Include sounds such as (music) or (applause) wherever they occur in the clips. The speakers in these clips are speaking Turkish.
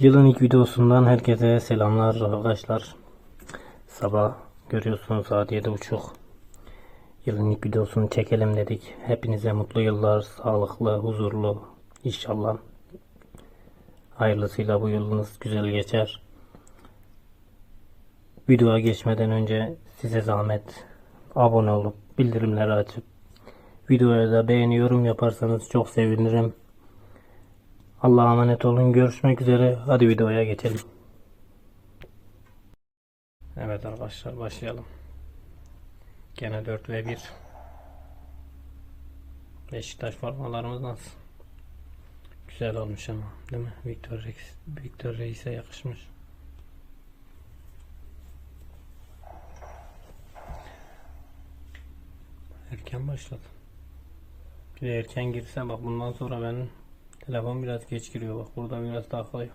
Yılın ilk videosundan herkese selamlar arkadaşlar. Sabah görüyorsunuz saat 7.30. Yılın ilk videosunu çekelim dedik. Hepinize mutlu yıllar, sağlıklı, huzurlu inşallah. Hayırlısıyla bu yılınız güzel geçer. Videoya geçmeden önce size zahmet abone olup bildirimleri açıp videoya da beğeni yorum yaparsanız çok sevinirim. Allah'a emanet olun. Görüşmek üzere. Hadi videoya geçelim. Evet arkadaşlar başlayalım. Gene 4 ve 1. Beşiktaş formalarımız nasıl? Güzel olmuş ama değil mi? Victor Reis, Victor Reis'e yakışmış. Erken başladı. Bir de erken girse bak bundan sonra benim telefon biraz geç giriyor bak burada biraz takılıyor.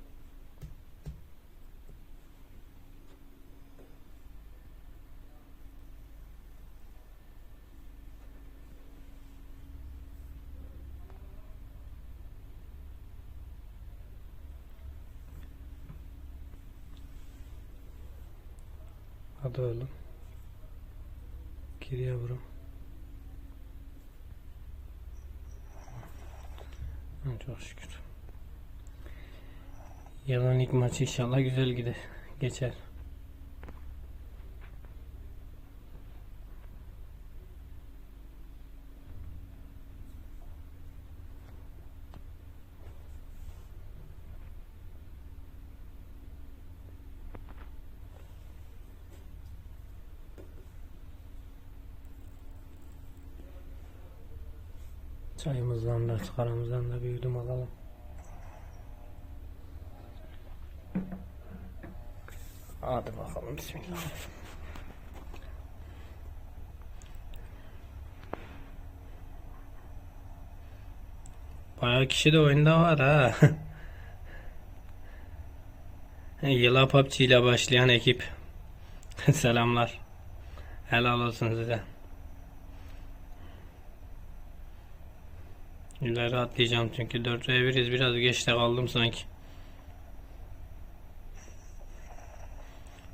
Hadi oğlum. Gir yavrum. Çok şükür. Yılın ilk maçı inşallah güzel gider. Geçer. Çayımızdan da çıkaramızdan da bir yudum alalım. Hadi bakalım bismillah. Bayağı kişi de oyunda var ha. (laughs) Yıla PUBG ile başlayan ekip. (laughs) Selamlar. Helal olsun size. İleri atlayacağım çünkü 4 ve 1'iz biraz geçte kaldım sanki.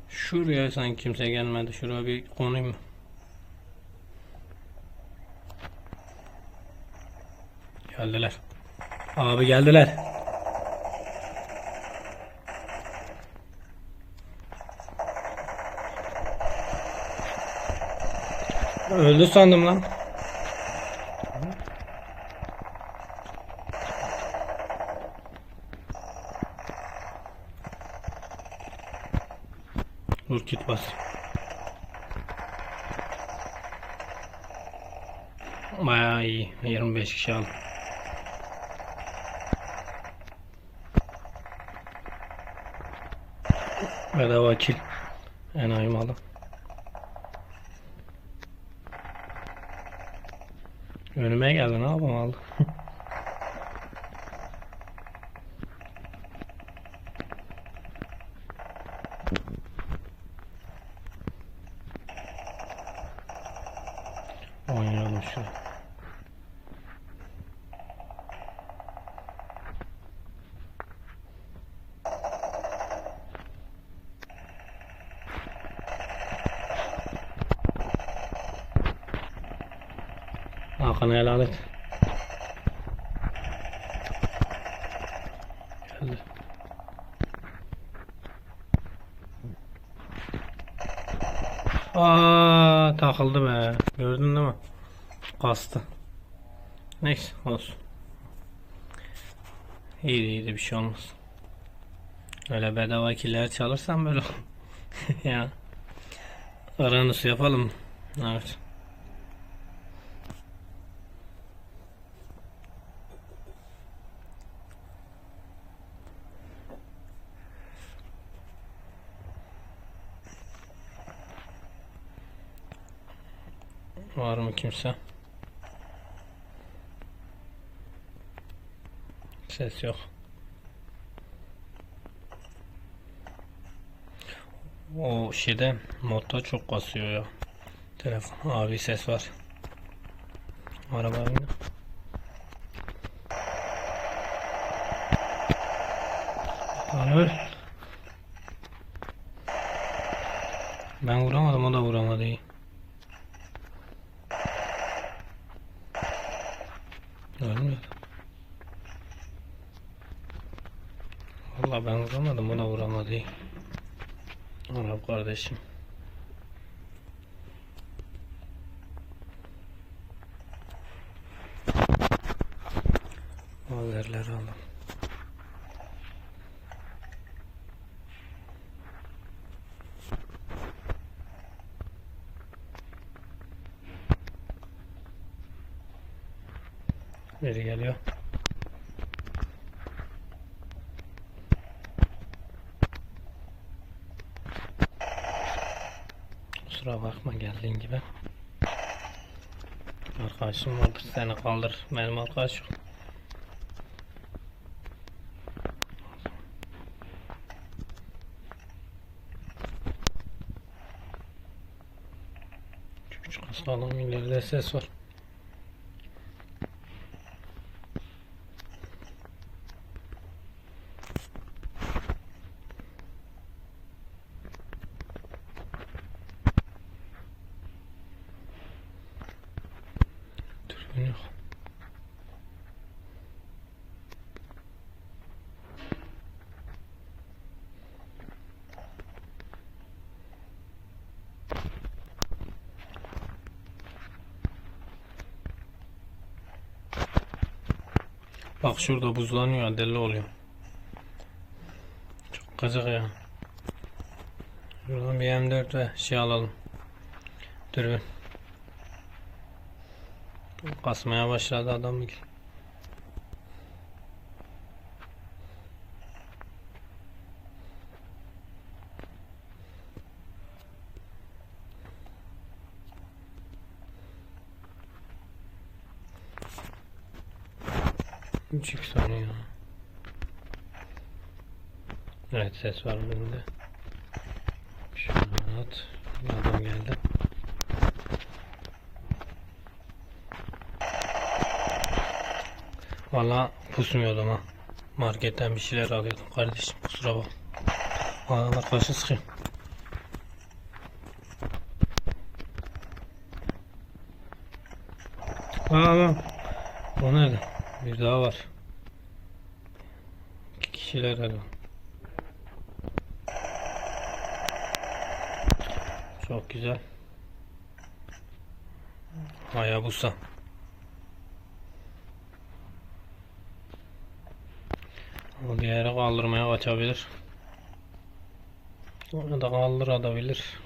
Şuraya sanki kimse gelmedi. Şuraya bir konayım? Geldiler. Abi geldiler. Öldü sandım lan. Dur kit bas. Bayağı iyi. 25 kişi aldım. Bedava kill. Enayi malı. Önüme geldi ne yapayım aldı. (laughs) Şuraya. Hakan'ı helal et. Aa takıldı be. Gördün değil mi? Kastı. Neyse olsun. İyiydi iyiydi bir şey olmaz. Öyle bedava killer çalırsam böyle (laughs) ya. Aranısı yapalım. Evet. Var mı kimse? Ses yok. O şeyde modda çok kasıyor ya. Telefon. Abi ses var. Araba. Lan öl. Ben vuramadım o da vuramadı. Ölmedi. Vallahi ben vuramadım o da vuramadı. Arap kardeşim. Haberleri alalım. Biri geliyor. Kusura bakma geldiğin gibi. Arkadaşım vardır seni kaldır. Benim arkadaş yok. Küçük hastalan ileride ses var. Dürbün yok. Bak şurada buzlanıyor, deli oluyor. Çok kızık ya. Şuradan bir M4 ve şey alalım. Dürbün. Kasmaya başladı adam. Üç iki saniye. Evet ses var önünde. Şunu at. Adam geldi. Valla pusmuyordum ha. Marketten bir şeyler alıyordum kardeşim kusura bak. Valla kaşı sıkayım. Aa, o nerede? Bir daha var. İki kişiler herhalde. Çok güzel. Hayabusa. O yere kaldırmaya kaçabilir. Onu da kaldırabilir.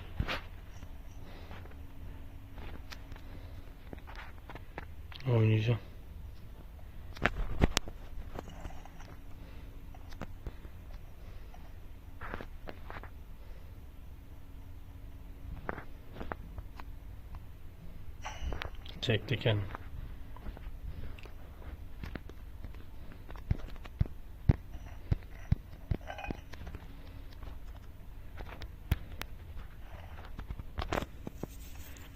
Oynayacağım. Çekti kendini.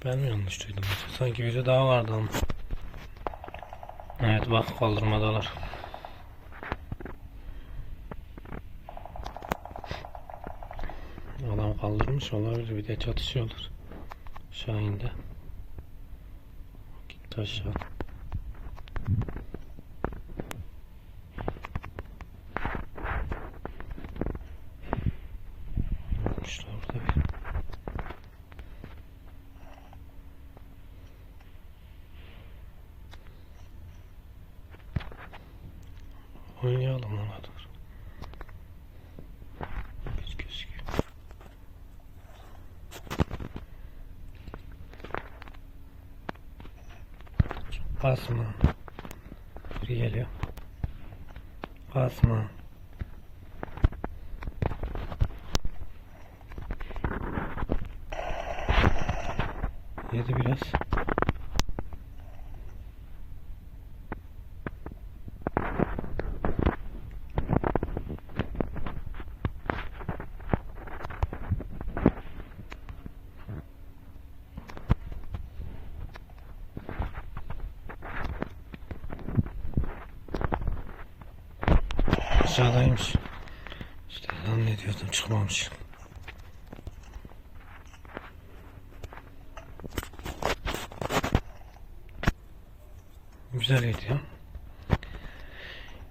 Ben mi yanlış duydum? Sanki biri daha vardı ama. Evet bak kaldırmadalar. Adam kaldırmış olabilir bir de çatışıyorlar. Şahin'de. Gitti aşağı. İşte orada bir. Oynayalım ona dur. Hiç gözüküyor. Basma. Biri geliyor. Basma. Yedi biraz. Aşağıdaymış. zannediyordum çıkmamış. Güzel gidiyor.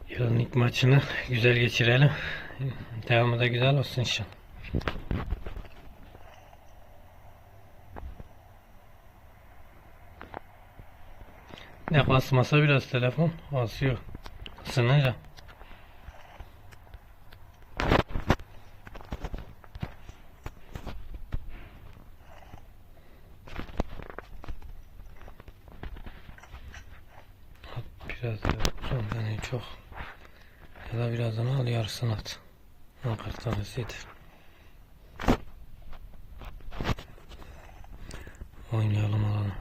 Yarın ilk maçını güzel geçirelim. Devamı da güzel olsun inşallah. Ne kasmasa biraz telefon basıyor. Isınınca. Biraz da son tane çok. Ya da birazdan al yarısını at. On kaç tanesi. Oynayalım alalım.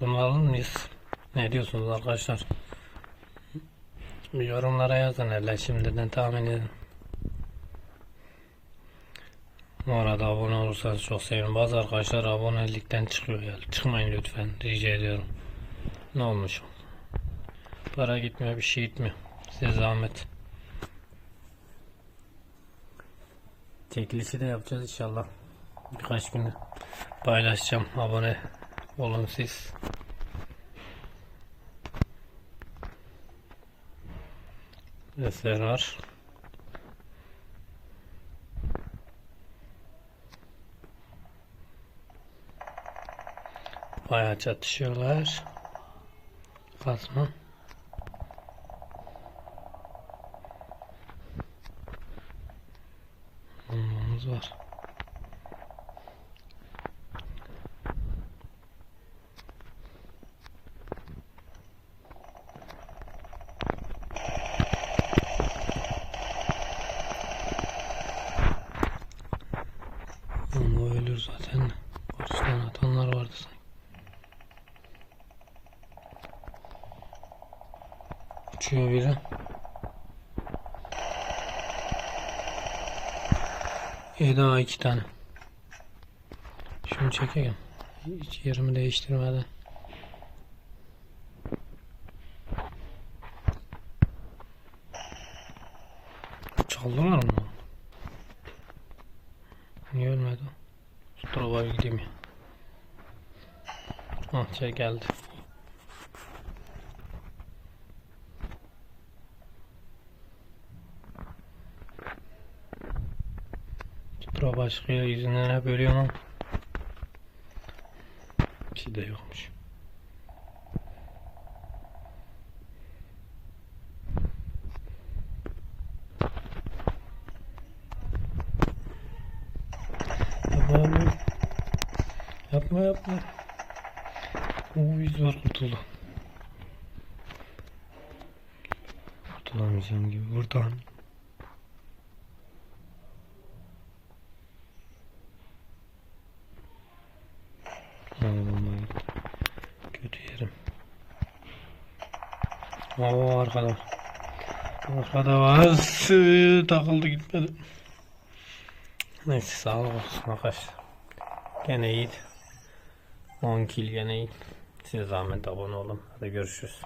Bunu alır mıyız? Ne diyorsunuz arkadaşlar? Yorumlara yazın hele şimdiden tahmin edin. Bu arada abone olursanız çok sevinirim. Bazı arkadaşlar abonelikten çıkıyor ya. Çıkmayın lütfen. Rica ediyorum. Ne olmuş? Para gitmiyor, bir şey gitmiyor. Size zahmet. Çekilişi de yapacağız inşallah. Birkaç günü paylaşacağım. Abone olun siz. Sesler var. Bayağı çatışıyorlar. Kasma. Uçuyor biri. Daha iki tane. Şunu çekeyim. Hiç yerimi değiştirmeden. Çaldılar mı? Niye ölmedi? Şu tarafa gideyim ya. Ah şey geldi. Tura başkaya yüzünden hep ölüyorum ama. Bir de yokmuş. Yapma. Yapma yapma. Yüz var kurtuldu. Kurtulamayacağım gibi buradan. Hadi bombayı. Kötü yerim. Oo arkada. Arkada var. Takıldı gitmedi. Neyse sağlık olsun arkadaşlar. Gene iyiydi. 10 kill gene iyi. Size zahmet abone olun. Hadi görüşürüz.